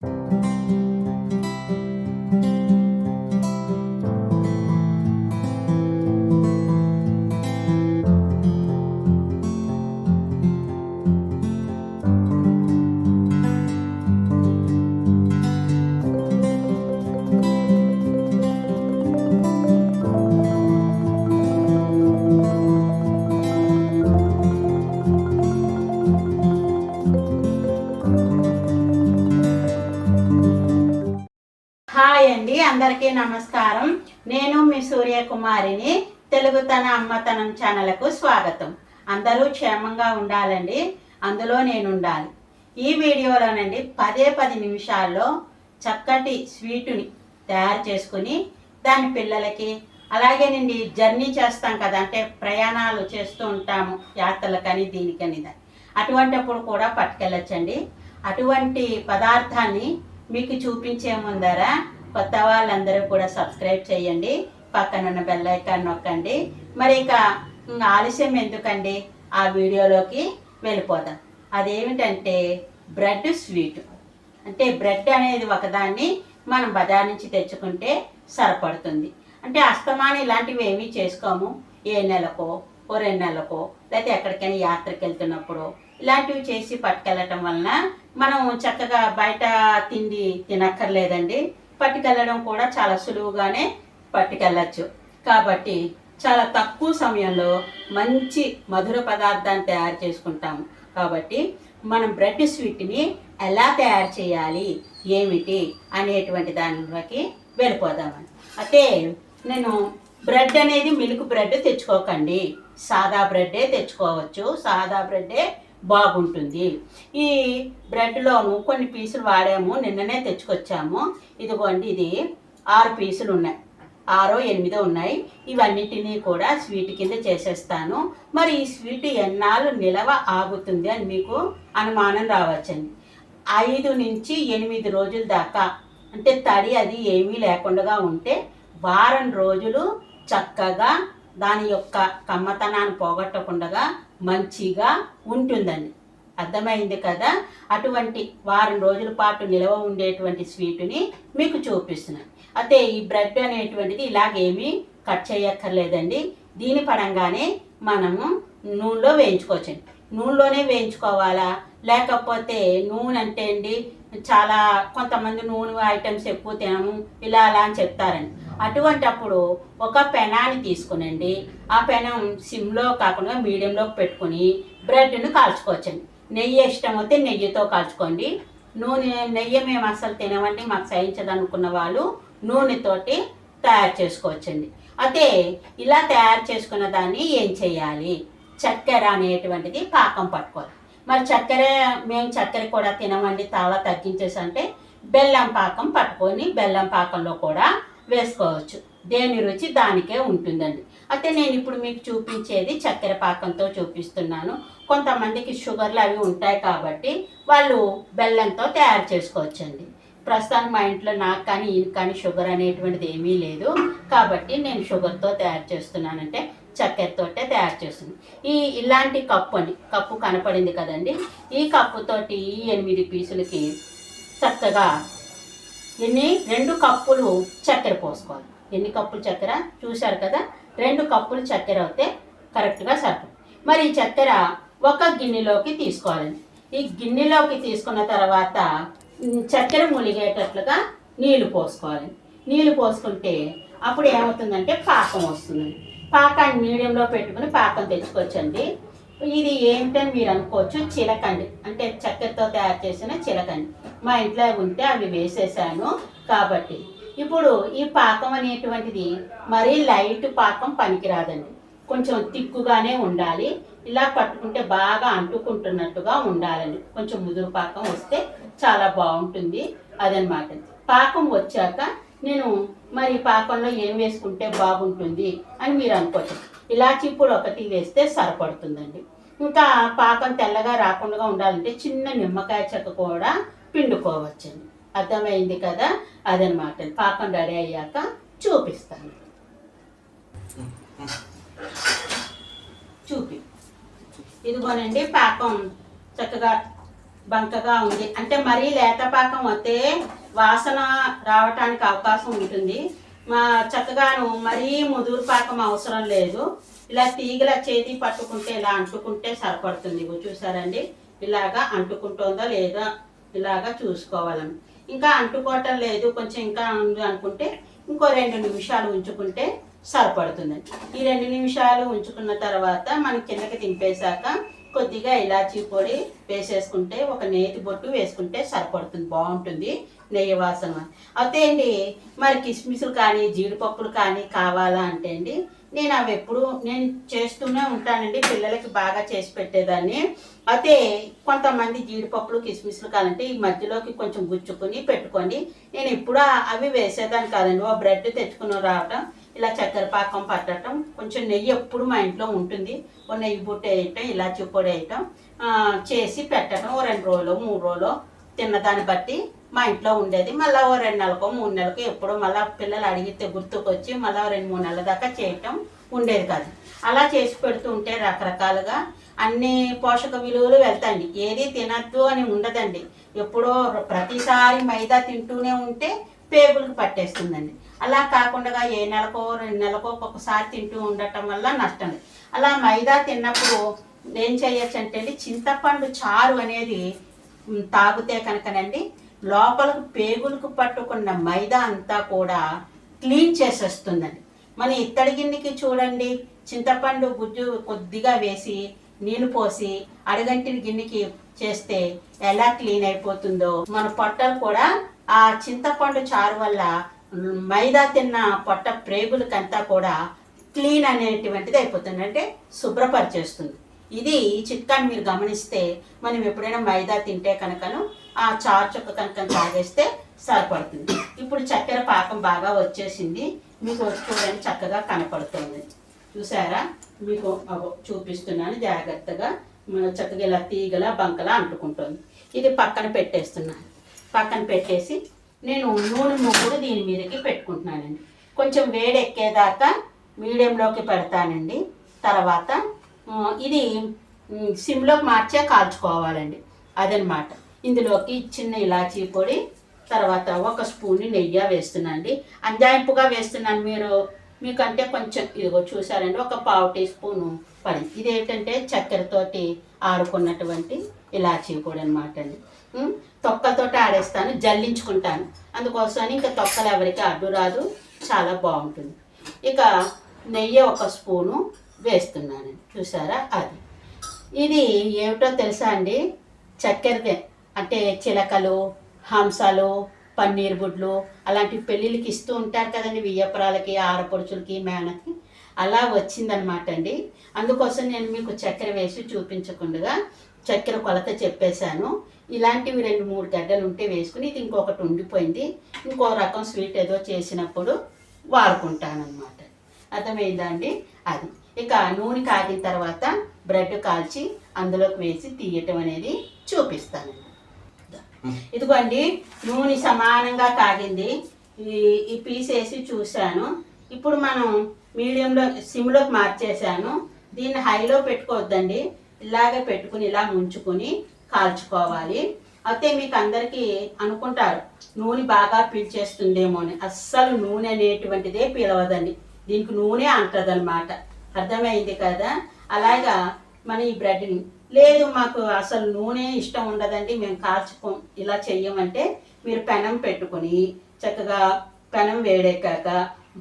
Música అందరికీ నమస్కారం. నేను మీ సూర్యకుమారిని తెలుగు తన అమ్మతనం ఛానల్కు స్వాగతం. అందరూ క్షేమంగా ఉండాలండి. అందులో నేను ఉండాలి ఈ వీడియోలోనండి పదే పది నిమిషాల్లో చక్కటి స్వీటుని తయారు చేసుకుని దాని పిల్లలకి అలాగేనండి జర్నీ చేస్తాం కదా అంటే ప్రయాణాలు చేస్తూ ఉంటాము యాత్రలకని దీనికని. దాన్ని అటువంటిప్పుడు కూడా పట్టుకెళ్ళచ్చండి. అటువంటి పదార్థాన్ని మీకు చూపించే ముందర కొత్త వాళ్ళందరూ కూడా సబ్స్క్రైబ్ చేయండి. పక్కనున్న బెల్ ఐకాన్ నొక్కండి. మరి ఇక ఆలస్యం ఎందుకండి? ఆ వీడియోలోకి వెళ్ళిపోదాం. అదేమిటంటే బ్రెడ్ స్వీట్ అంటే బ్రెడ్ అనేది ఒకదాన్ని మనం బజార్ నుంచి తెచ్చుకుంటే సరిపడుతుంది. అంటే అస్తమానం ఇలాంటివి ఏమీ చేసుకోము. ఏ నెలకో ఓ రెండు నెలకో లేకపోతే ఎక్కడికైనా యాత్రకి వెళ్తున్నప్పుడు ఇలాంటివి చేసి పట్టుకెళ్ళటం వలన మనం చక్కగా బయట తిండి తినక్కర్లేదండి. పట్టుకెళ్ళడం కూడా చాలా సులువుగానే పట్టుకెళ్ళచ్చు. కాబట్టి చాలా తక్కువ సమయంలో మంచి మధుర పదార్థాన్ని తయారు చేసుకుంటాము. కాబట్టి మనం బ్రెడ్ స్వీట్ని ఎలా తయారు చేయాలి ఏమిటి అనేటువంటి దానిలోకి వెళ్ళిపోదామని అయితే నేను బ్రెడ్ అనేది మిల్క్ బ్రెడ్ తెచ్చుకోకండి. సాదా బ్రెడ్డే తెచ్చుకోవచ్చు. సాదా బ్రెడ్డే బాగుంటుంది. ఈ బ్రెడ్లోను కొన్ని పీసులు వాడాము. నిన్ననే తెచ్చుకొచ్చాము. ఇదిగోండి ఇది ఆరు పీసులు ఉన్నాయి. ఆరో ఎనిమిదో ఉన్నాయి. ఇవన్నిటినీ కూడా స్వీట్ కింద చేసేస్తాను. మరి ఈ స్వీట్ ఎన్నాళ్ళు నిలవ ఆగుతుంది అని మీకు అనుమానం రావచ్చండి. ఐదు నుంచి ఎనిమిది రోజుల దాకా అంటే తడి అది ఏమీ లేకుండా ఉంటే వారం రోజులు చక్కగా దాని యొక్క కమ్మతనాన్ని పోగొట్టకుండా మంచిగా ఉంటుందని. అర్థమైంది కదా? అటువంటి వారం రోజుల పాటు నిలవ ఉండేటువంటి స్వీటుని మీకు చూపిస్తున్నాను అయితే ఈ బ్రెడ్ అనేటువంటిది ఇలాగేమీ కట్ చేయక్కర్లేదండి. దీని పరంగానే మనము నూనెలో వేయించుకోవచ్చండి నూనెలోనే వేయించుకోవాలా? లేకపోతే నూనె అంటే అండి చాలా కొంతమంది నూనె ఐటమ్స్ ఎక్కువ తినము ఇలా అలా అని చెప్తారండి. అటువంటప్పుడు ఒక పెనాన్ని తీసుకునండి. ఆ పెనం సిమ్లో కాకుండా మీడియంలో పెట్టుకుని బ్రెడ్ని కాల్చుకోవచ్చండి. నెయ్యి ఇష్టం అయితే నెయ్యితో కాల్చుకోండి. నూనె నెయ్యి మేము అసలు తినమండి మాకు సహించదనుకున్న వాళ్ళు నూనెతోటి తయారు చేసుకోవచ్చండి. అయితే ఇలా తయారు చేసుకున్న దాన్ని ఏం చేయాలి? చక్కెర అనేటువంటిది పాకం పట్టుకోవాలి. మరి చక్కెర మేము చక్కెర కూడా తినమండి చాలా తగ్గించేసి అంటే బెల్లం పాకం పట్టుకొని బెల్లం పాకంలో కూడా వేసుకోవచ్చు. దేని రుచి దానికే ఉంటుందండి. అయితే నేను ఇప్పుడు మీకు చూపించేది చక్కెర పాకంతో చూపిస్తున్నాను. కొంతమందికి షుగర్లు అవి ఉంటాయి కాబట్టి వాళ్ళు బెల్లంతో తయారు చేసుకోవచ్చండి. ప్రస్తుతానికి మా ఇంట్లో నాకు కానీ ఈయన కానీ షుగర్ అనేటువంటిది ఏమీ లేదు. కాబట్టి నేను షుగర్తో తయారు చేస్తున్నానంటే చక్కెరతోటే తయారు చేస్తుంది ఈ ఇలాంటి కప్పు అండి. కప్పు కనపడింది కదండి. ఈ కప్పుతోటి ఈ ఎనిమిది పీసులకి చక్కగా ఎన్ని? రెండు కప్పులు చక్కెర పోసుకోవాలి. ఎన్ని కప్పులు చక్కెర? చూశారు కదా? రెండు కప్పులు చక్కెర అయితే కరెక్ట్గా సరిపడు మరి ఈ చక్కెర ఒక గిన్నెలోకి తీసుకోవాలండి ఈ గిన్నెలోకి తీసుకున్న తర్వాత చక్కెర ములిగేటట్లుగా నీళ్ళు పోసుకోవాలి. నీళ్ళు పోసుకుంటే అప్పుడు ఏమవుతుందంటే పాకం వస్తుంది. పాకాన్ని మీడియంలో పెట్టుకుని పాకం తెచ్చుకోవచ్చండి. ఇది ఏమిటని మీరు అనుకోవచ్చు చిలకండి. అంటే చక్కెరతో తయారు చేసిన చిలకండి. మా ఇంట్లో ఉంటే అవి వేసేసాను కాబట్టి. ఇప్పుడు ఈ పాకం అనేటువంటిది మరీ లైట్ పాకం పనికిరాదండి. కొంచెం తిక్కుగానే ఉండాలి. ఇలా పట్టుకుంటే బాగా అంటుకుంటున్నట్టుగా ఉండాలండి. కొంచెం ముదురు పాకం వస్తే చాలా బాగుంటుంది అదనమాట. పాకం వచ్చాక నేను మరి పాకంలో ఏం వేసుకుంటే బాగుంటుంది అని మీరు అనుకోవచ్చు. ఇలాచి పొడి ఒకటి వేస్తే సరిపడుతుందండి. ఇంకా పాకం తెల్లగా రాకుండా ఉండాలంటే చిన్న నిమ్మకాయ చెక్క కూడా పిండుకోవచ్చండి. అర్థమైంది కదా? అదనమాట పాకం రెడీ అయ్యాక చూపిస్తాను. చూపి. ఇదిగోనండి పాకం చక్కగా బంకగా ఉంది. అంటే మరీ లేత పాకం వస్తే వాసన రావటానికి అవకాశం ఉంటుంది. మా చక్కగాను మరీ ముదురు పాకం అవసరం లేదు. ఇలా తీగల చేతి పట్టుకుంటే ఇలా అంటుకుంటే సరిపడుతుంది. చూసారండి? ఇలాగా అంటుకుంటుందో లేదా ఇలాగా చూసుకోవాలని. ఇంకా అంటుకోవటం లేదు. కొంచెం ఇంకా ఉంది అనుకుంటే ఇంకో రెండు నిమిషాలు ఉంచుకుంటే సరిపడుతుందండి ఈ రెండు నిమిషాలు ఉంచుకున్న తర్వాత మనం కిందకి దింపేశాక కొద్దిగా ఇలాచీ పొడి వేసేసుకుంటే ఒక నేతి బొట్టు వేసుకుంటే సరిపడుతుంది. బాగుంటుంది నెయ్యి వాసన. అయితే అండి మరి కిస్మిస్లు కానీ జీడిపప్పులు కానీ కావాలా అంటే అండి నేను అవి ఎప్పుడు నేను చేస్తూనే ఉంటానండి. పిల్లలకి బాగా చేసి పెట్టేదాన్ని. అయితే కొంతమంది జీడిపప్పులు కిస్మిస్లు కావాలంటే ఈ మధ్యలోకి కొంచెం గుచ్చుకొని పెట్టుకొని నేను ఎప్పుడు అవి వేసేదాన్ని కాదండి. ఓ బ్రెడ్ తెచ్చుకుని రావటం ఇలా చక్కెర పాకం పట్టడం కొంచెం నెయ్యి ఎప్పుడు మా ఇంట్లో ఉంటుంది. ఓ నెయ్యి బుట్ట వేయటం ఇలాచి పొడి వేయటం చేసి పెట్టడం ఓ రెండు రోజులు మూడు రోజులు తిన్నదాన్ని బట్టి మా ఇంట్లో ఉండేది. మళ్ళీ ఓ రెండు నెలకో మూడు నెలలకు ఎప్పుడో మళ్ళీ పిల్లలు అడిగితే గుర్తుకొచ్చి మళ్ళీ రెండు మూడు నెలల దాకా చేయటం ఉండేది కాదు. అలా చేసి పెడుతూ ఉంటే రకరకాలుగా అన్ని పోషక విలువలు వెళ్తాయండి. ఏది తినద్దు అని ఉండదండి. ఎప్పుడో ప్రతిసారి మైదా తింటూనే ఉంటే పేగులకు పట్టేస్తుందండి. అలా కాకుండా ఏ నెలకో రెండు నెలకో ఒక్కొక్కసారి తింటూ ఉండటం వల్ల నష్టం. అలా మైదా తిన్నప్పుడు ఏం చేయొచ్చు అంటే అండి చింతపండు చారు అనేది తాగితే కనుకనండి లోపలకు పేగులకు పట్టుకున్న మైదా అంతా కూడా క్లీన్ చేసేస్తుందండి. మన ఇత్తడి గిన్నెకి చూడండి చింతపండు గుజ్జు కొద్దిగా వేసి నీళ్ళు పోసి అడగంటిని గిన్నెకి చేస్తే ఎలా క్లీన్ అయిపోతుందో మన పొట్టలు కూడా ఆ చింతపండు చారు వల్ల మైదా తిన్న పొట్ట ప్రేగులకంతా కూడా క్లీన్ అనేటువంటిది అయిపోతుంది అంటే శుభ్రపరిచేస్తుంది. ఇది ఈ చిట్కాని మీరు గమనిస్తే మనం ఎప్పుడైనా మైదా తింటే కనుకను ఆ చారు చుక్క కనుక తాగేస్తే సరిపడుతుంది. ఇప్పుడు చక్కెర పాకం బాగా వచ్చేసింది. మీకు చూడండి చక్కగా కనపడుతుంది. చూసారా? మీకు చూపిస్తున్నాను జాగ్రత్తగా. చక్కగా ఇలా తీగల బంకలా అంటుకుంటుంది. ఇది పక్కన పెట్టేస్తున్నాను పక్కన పెట్టేసి నేను నూనె ముగ్గురు దీని మీదకి పెట్టుకుంటున్నానండి. కొంచెం వేడి ఎక్కేదాకా మీడియంలోకి పెడతానండి. తర్వాత ఇది సిమ్లోకి మార్చే కాల్చుకోవాలండి. అదనమాట. ఇందులోకి చిన్న ఇలాచీ పొడి తర్వాత ఒక స్పూన్ నెయ్యి వేస్తున్నానండి. అంజాయింపుగా వేస్తున్నాను మీరు. మీకంటే కొంచెం ఇదిగో చూసారండి ఒక పావు టీ స్పూను పని. ఇది ఏంటంటే చక్కెరతోటి ఆడుకున్నటువంటి ఇలాచీ పొడి అనమాట అండి. తొక్కలతోటి ఆడేస్తాను జల్లించుకుంటాను. అందుకోసం ఇంకా తొక్కలు ఎవరికి అడ్డు రాదు చాలా బాగుంటుంది. ఇక నెయ్యి ఒక స్పూను వేస్తున్నాను చూసారా అది? ఇది ఏమిటో తెలుసా అండి? చక్కెరదే. అంటే చిలకలు హంసలు పన్నీర్ గుడ్లు అలాంటివి పెళ్ళిళ్ళకి ఇస్తూ ఉంటారు కదండి వియ్యపురాలకి ఆడపడుచులకి మేనకి. అలా వచ్చిందనమాట అండి. అందుకోసం నేను మీకు చక్కెర వేసి చూపించకుండా చక్కెర కొలత చెప్పేశాను. ఇలాంటివి రెండు మూడు గడ్డలు ఉంటే వేసుకుని ఇది ఇంకొకటి ఉండిపోయింది. ఇంకో రకం స్వీట్ ఏదో చేసినప్పుడు వాడుకుంటాను అనమాట అర్థమైందా అండి? అది. ఇక నూనె కాగిన తర్వాత బ్రెడ్ కాల్చి అందులోకి వేసి తీయటం అనేది చూపిస్తానండి ఇదిగోండి నూనె సమానంగా కాగింది. ఈ ఈ పీస్ వేసి చూశాను. ఇప్పుడు మనం మీడియంలో సిమ్లోకి మార్చేసాను దీన్ని హైలో పెట్టుకోవద్దండి. ఇలాగే పెట్టుకుని ఇలా ముంచుకొని కాల్చుకోవాలి. అయితే మీకు అందరికీ అనుకుంటారు నూనె బాగా పీల్చేస్తుందేమో అని అస్సలు నూనె అనేటువంటిదే పీలవదండి. దీనికి నూనె అంటదనమాట అర్థమైంది కదా? అలాగా మన ఈ బ్రెడ్ని లేదు మాకు అసలు నూనె ఇష్టం ఉండదండి మేము కాల్చుకోం. ఇలా చెయ్యమంటే మీరు పెనం పెట్టుకొని చక్కగా పెనం వేడెక్కాక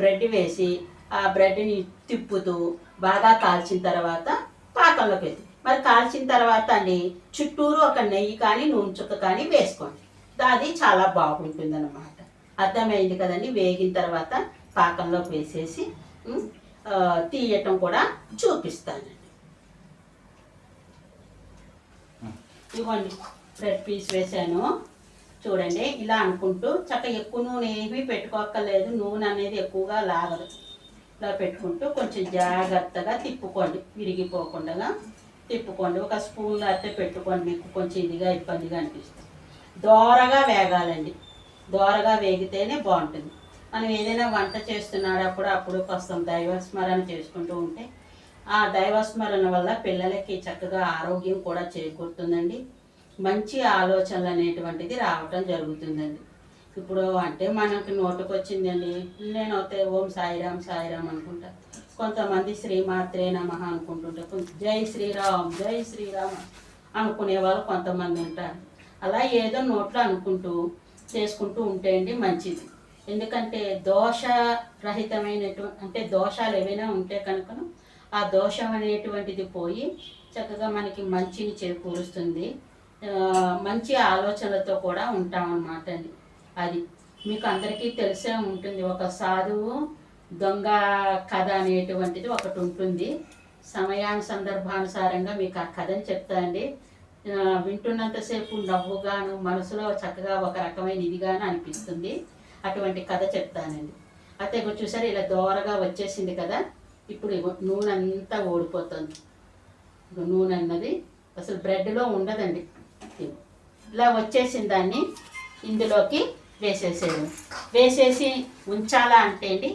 బ్రెడ్ వేసి ఆ బ్రెడ్ని తిప్పుతూ బాగా కాల్చిన తర్వాత పాకంలోకి వేసి మరి కాల్చిన తర్వాత అండి చుట్టూరు ఒక నెయ్యి కానీ నూనె చుక్క కానీ వేసుకోండి. అది చాలా బాగుంటుంది అనమాట అర్థమైంది కదండి? వేగిన తర్వాత పాకంలోకి వేసేసి తీయటం కూడా చూపిస్తాను. ఇవ్వండి. బ్రెడ్ పీస్ వేసాను చూడండి ఇలా అనుకుంటూ చక్కగా ఎక్కువ నూనె ఏమీ పెట్టుకోక్కర్లేదు. నూనె అనేది ఎక్కువగా లాగదు. ఇలా పెట్టుకుంటూ కొంచెం జాగ్రత్తగా తిప్పుకోండి. విరిగిపోకుండా తిప్పుకోండి. ఒక స్పూన్ అయితే పెట్టుకోండి. మీకు కొంచెం ఇదిగా ఇబ్బందిగా అనిపిస్తుంది. దోరగా వేగాలండి. దోరగా వేగితేనే బాగుంటుంది. మనం ఏదైనా వంట చేస్తున్నాడప్పుడు అప్పుడు కొంచెం దైవస్మరణ చేసుకుంటూ ఉంటే ఆ దైవస్మరణ వల్ల పిల్లలకి చక్కగా ఆరోగ్యం కూడా చేకూరుతుందండి. మంచి ఆలోచనలు అనేటువంటిది రావటం జరుగుతుందండి. ఇప్పుడు అంటే మనకి నోటుకు వచ్చిందండి నేను అయితే ఓం సాయిరామ్ సాయిరామ్ అనుకుంటా. కొంతమంది శ్రీమాత్రే నమ అనుకుంటుంటే కొంత జై శ్రీరామ్ జై శ్రీరామ్ అనుకునే వాళ్ళు కొంతమంది ఉంటారు. అలా ఏదో నోట్లో అనుకుంటూ చేసుకుంటూ ఉంటే అండి మంచిది. ఎందుకంటే దోష రహితమైనటువంటి అంటే దోషాలు ఏవైనా ఉంటే కనుక ఆ దోషం అనేటువంటిది పోయి చక్కగా మనకి మంచిని చేకూరుస్తుంది. మంచి ఆలోచనలతో కూడా ఉంటామన్నమాట అండి అది. మీకు అందరికీ తెలిసే ఉంటుంది. ఒక సాధువు దొంగ కథ అనేటువంటిది ఒకటి ఉంటుంది. సమయాను సందర్భానుసారంగా మీకు ఆ కథని చెప్తానండి వింటున్నంతసేపు నవ్వుగాను మనసులో చక్కగా ఒక రకమైన ఇదిగాను అనిపిస్తుంది. అటువంటి కథ చెప్తానండి. అయితే ఇప్పుడు చూసారు ఇలా దోరగా వచ్చేసింది కదా? ఇప్పుడు నూనె అంతా ఓడిపోతుంది. నూనె అన్నది అసలు బ్రెడ్లో ఉండదండి. ఇలా వచ్చేసిన దాన్ని ఇందులోకి వేసేసేది వేసేసి ఉంచాలా అంటే అండి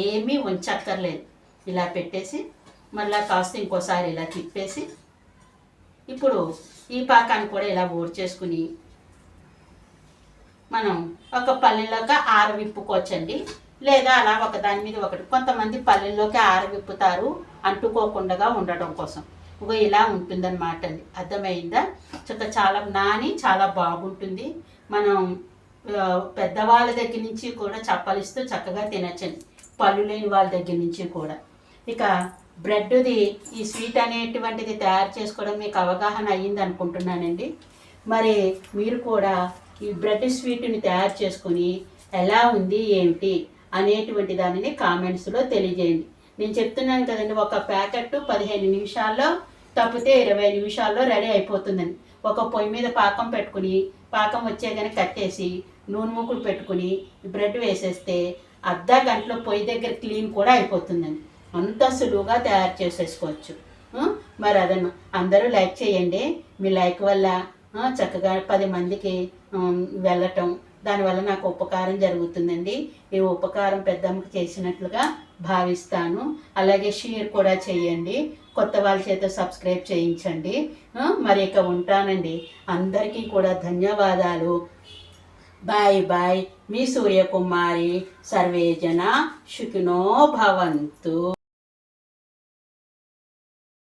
ఏమీ ఉంచక్కర్లేదు. ఇలా పెట్టేసి మళ్ళీ కాస్త ఇంకోసారి ఇలా తిప్పేసి ఇప్పుడు ఈ పాకాన్ని కూడా ఇలా ఓడి చేసుకుని మనం ఒక పల్లెలోకి ఆరవిప్పుకోవచ్చండి. లేదా అలా ఒక దాని మీద ఒకటి. కొంతమంది పల్లెల్లోకి ఆరవిప్పుతారు అంటుకోకుండా ఉండడం కోసం. ఇగో ఇలా ఉంటుందన్నమాట అది. అర్థమైందా? చక్క చాలా నాని చాలా బాగుంటుంది. మనం పెద్దవాళ్ళ దగ్గర నుంచి కూడా చప్పలిస్తూ చక్కగా తినచ్చండి. పళ్ళు లేని వాళ్ళ దగ్గర నుంచి కూడా. ఇక బ్రెడ్ది ఈ స్వీట్ అనేటువంటిది తయారు చేసుకోవడం మీకు అవగాహన అయ్యింది అనుకుంటున్నానండి మరి మీరు కూడా ఈ బ్రెడ్ స్వీట్ని తయారు చేసుకుని ఎలా ఉంది ఏమిటి అనేటువంటి దానిని కామెంట్స్లో తెలియజేయండి. నేను చెప్తున్నాను కదండి ఒక ప్యాకెట్ పదిహేను నిమిషాల్లో తప్పితే ఇరవై నిమిషాల్లో రెడీ అయిపోతుందండి ఒక పొయ్యి మీద పాకం పెట్టుకుని పాకం వచ్చే కానీ కట్టేసి నూనె మూకుడు పెట్టుకుని బ్రెడ్ వేసేస్తే అర్ధ గంటలో పొయ్యి దగ్గర క్లీన్ కూడా అయిపోతుందండి. అంత సులువుగా తయారు చేసేసుకోవచ్చు. మరి అదన్న అందరూ లైక్ చేయండి. మీ లైక్ వల్ల చక్కగా పది మందికి వెళ్ళటం దానివల్ల నాకు ఉపకారం జరుగుతుందండి. ఈ ఉపకారం పెద్దమ్మకి చేసినట్లుగా భావిస్తాను. అలాగే షేర్ కూడా చేయండి. కొత్త వాళ్ళ చేత సబ్స్క్రైబ్ చేయించండి. మరి ఇక ఉంటానండి. అందరికీ కూడా ధన్యవాదాలు. Bye bye. మీ సూర్యకుమారి సర్వేజన శుకినో భవంతు.